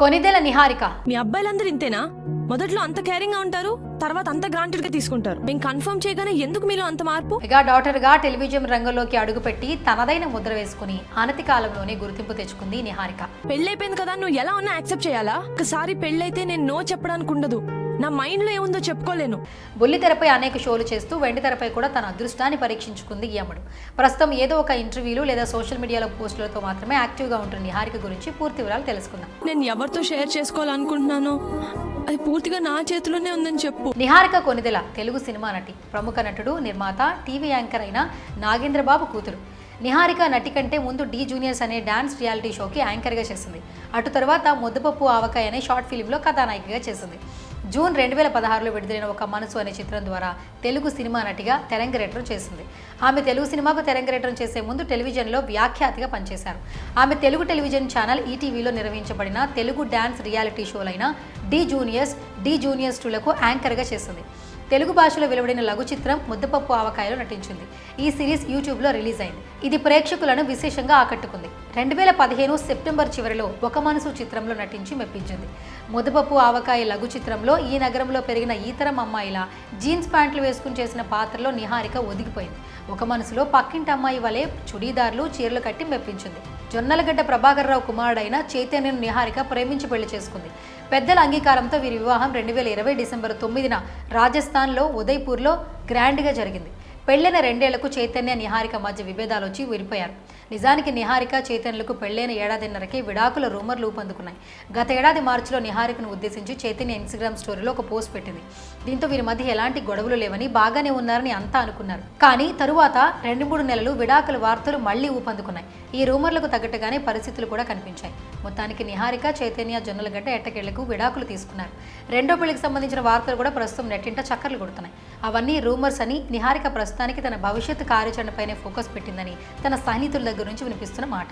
కొనిదెల నిహారిక. మీ అబ్బాయిలందరూ ఇంతేనా? మొదట్లో అంత కేరింగ్గా ఉంటారు? తర్వాత అంత గ్రాంటెడ్గా తీసుకుంటారు. మేము కన్ఫర్మ్ చేయగానే ఎందుకు మీలో అంత మార్పు? మెగా డాటర్గా టెలివిజన్ రంగంలోకి అడుగుపెట్టి తనదైన ముద్ర వేసుకుని అనతి కాలంలోనే గుర్తింపు తెచ్చుకుంది నిహారిక. పెళ్ళైపోయింది కదా నువ్వు ఎలా ఉన్నా యాక్సెప్ట్ చేయాలా? ఒకసారి పెళ్ళైతే నేను నో చెప్పడానికి ఉండదు. నా మైండ్లో ఏముందో చెప్పుకోలేను. బుల్లితెరపై అనేక షోలు చేస్తూ వెండితెరపై కూడా తన అదృష్టాన్ని పరీక్షించుకుంది ఈ అమ్మడు. ప్రస్తుతం ఏదో ఒక ఇంటర్వ్యూలు లేదా సోషల్ మీడియాలో పోస్టులతో మాత్రమే యాక్టివ్గా ఉంటున్న నిహారిక గురించి పూర్తి వివరాలు తెలుసుకుందాం. నేను ఎవరితో షేర్ చేసుకోవాలనుకుంటున్నానో అది పూర్తిగా నా చేతిలోనే ఉందని చెప్పు. నిహారిక కొనిదెల తెలుగు సినిమా నటి ప్రముఖ నటుడు నిర్మాత టీవీ యాంకర్ అయిన నాగేంద్రబాబు కూతురు. నిహారిక నటి కంటే ముందు డీ జూనియర్స్ అనే డాన్స్ రియాలిటీ షోకి యాంకర్గా చేసింది. అటు తర్వాత ముద్దపప్పు ఆవకాయ అనే షార్ట్ ఫిలింలో కథానాయికగా చేసింది. జూన్ రెండు వేల పదహారులో విడుదలైన ఒక మనసు అనే చిత్రం ద్వారా తెలుగు సినిమా నటిగా తెరంగరేటం చేసింది. ఆమె తెలుగు సినిమాకు తెరంగరేటం చేసే ముందు టెలివిజన్లో వ్యాఖ్యాతిగా పనిచేశారు. ఆమె తెలుగు టెలివిజన్ ఛానల్ ఈటీవీలో నిర్వహించబడిన తెలుగు డ్యాన్స్ రియాలిటీ షోలైన డి జూనియర్స్ డి జూనియర్స్ టూలకు యాంకర్గా చేసింది. తెలుగు భాషలో వెలువడిన లఘు చిత్రం ముద్దపప్పు ఆవకాయలో నటించింది. ఈ సిరీస్ యూట్యూబ్లో రిలీజ్ అయింది. ఇది ప్రేక్షకులను విశేషంగా ఆకట్టుకుంది. రెండు వేల పదిహేను సెప్టెంబర్ చివరిలో ఒక మనసు చిత్రంలో నటించి మెప్పించింది. ముద్దపప్పు ఆవకాయ లఘు చిత్రంలో ఈ నగరంలో పెరిగిన ఈతరం అమ్మాయిల జీన్స్ ప్యాంట్లు వేసుకుని చేసిన పాత్రలో నిహారిక ఒదిగిపోయింది. ఒక మనసులో పక్కింటి అమ్మాయి వలె చుడీదార్లు చీరలు కట్టి మెప్పించింది. జొన్నలగడ్డ ప్రభాకర్రావు కుమారుడైన చైతన్యను నిహారిక ప్రేమించి పెళ్ళి చేసుకుంది. పెద్దల అంగీకారంతో వీరి వివాహం రెండు వేల ఇరవై డిసెంబర్ తొమ్మిదిన రాజస్థాన్ రాజస్థాన్లో ఉదయ్పూర్లో గ్రాండ్గా జరిగింది. పెళ్ళైన రెండేళ్ళకు చైతన్య నిహారిక మధ్య విభేదాలు వచ్చి విడిపోయారు. నిజానికి నిహారిక చైతన్యలకు పెళ్ళైన ఏడాదిన్నరకే విడాకుల రూమర్లు ఊపందుకున్నాయి. గత ఏడాది మార్చిలో నిహారికను ఉద్దేశించి చైతన్య ఇన్స్టాగ్రామ్ స్టోరీలో ఒక పోస్ట్ పెట్టింది. దీంతో వీరి మధ్య ఎలాంటి గొడవలు లేవని బాగానే ఉన్నారని అంతా అనుకున్నారు. కానీ తరువాత రెండు మూడు నెలలు విడాకుల వార్తలు మళ్ళీ ఊపందుకున్నాయి. ఈ రూమర్లకు తగ్గట్టుగానే పరిస్థితులు కూడా కనిపించాయి. మొత్తానికి నిహారిక చైతన్య జొన్నలగడ్డ ఎట్టకేళ్ళకు విడాకులు తీసుకున్నారు. రెండో పెళ్ళికి సంబంధించిన వార్తలు కూడా ప్రస్తుతం నెట్టింట చక్కర్లు కొడుతున్నాయి. అవన్నీ రూమర్స్ అని నిహారిక ప్రస్తుతానికి తన భవిష్యత్ కార్యాచరణపైనే ఫోకస్ పెట్టిందని తన సైనికుల దగ్గర నుంచి వినిపిస్తున్న మాట.